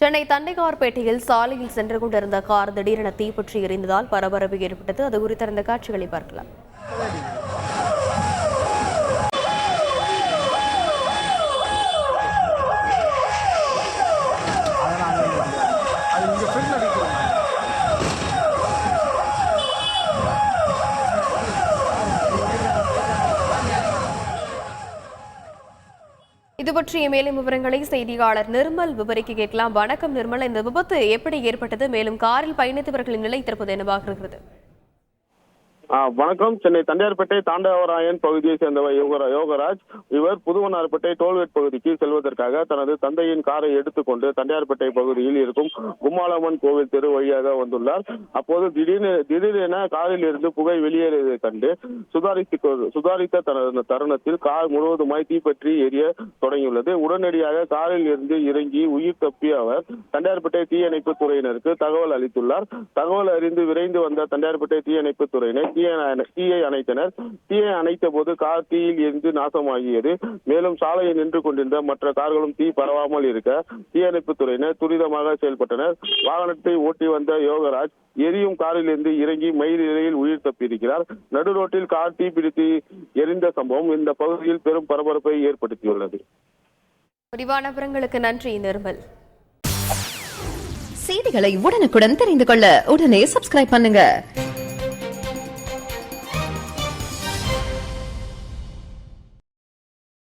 சென்னை தண்டைக்கார்பேட்டையில் சாலையில் சென்று கொண்டிருந்த கார் திடீரென தீப்பற்றி எரிந்ததால் பரபரப்பு ஏற்பட்டது. அது குறித்த அந்த காட்சிகளை பார்க்கலாம். இது பற்றிய மேலும் விவரங்களை செய்தியாளர் நிர்மல் விவரிக்க கேட்கலாம். வணக்கம் நிர்மல். இந்த விபத்து எப்படி ஏற்பட்டது? மேலும் காரில் பயணித்தவர்களின் நிலை தற்போது என்னவாக இருக்கிறது? வணக்கம். சென்னை தண்டையார்பேட்டை தாண்டவராயன் பகுதியை சேர்ந்தவர் யோகராஜ். இவர் புதுவனார்பேட்டை டோல்கேட் பகுதிக்கு செல்வதற்காக தனது தந்தையின் காரை எடுத்துக்கொண்டு தண்டையார்பேட்டை பகுதியில் இருக்கும் கும்மாளம்மன் கோவில் தெரு வழியாக வந்துள்ளார். அப்போது திடீர்னு திடீரென காரில் இருந்து புகை வெளியேறியதைக் கண்டு சுதாரித்து சுதாரித்த தனது தருணத்தில் கார் முழுவதுமாய் தீப்பற்றி எரிய தொடங்கியுள்ளது. உடனடியாக காரில் இருந்து இறங்கி உயிர் தப்பிய அவர் தண்டையார்பேட்டை தீயணைப்பு துறையினருக்கு தகவல் அளித்துள்ளார். தகவல் அறிந்து விரைந்து வந்த தண்டையார்பேட்டை தீயணைப்பு துறையினர் தீயை அணை- தீயை அணைத்தனர். தீயை அணைத்த போது கார் தீயில் எரிந்து நாசமாகியது. மேலும் சாலையில் நின்று கொண்டிருந்த மற்ற கார்களும் தீ பரவாமல் இருக்க தீயணைப்பு துறையினர் துரிதமாக செயல்பட்டனர். வாகனத்தை ஓட்டி வந்த யோகராஜ் எரியும் காரில் இருந்து இறங்கி மயில் நிலையில் உயிர் தப்பியிருக்கிறார். நடு ரோட்டில் கார் தீ பிடித்து எரிந்த சம்பவம் இந்த பகுதியில் பெரும் பரபரப்பை ஏற்படுத்தியுள்ளது. விரிவான விவரங்களுக்கு நன்றி நிர்மல். செய்திகளை உடனுக்குடன் தெரிந்து கொள்ள உடனே சப்ஸ்கிரைப் பண்ணுங்க.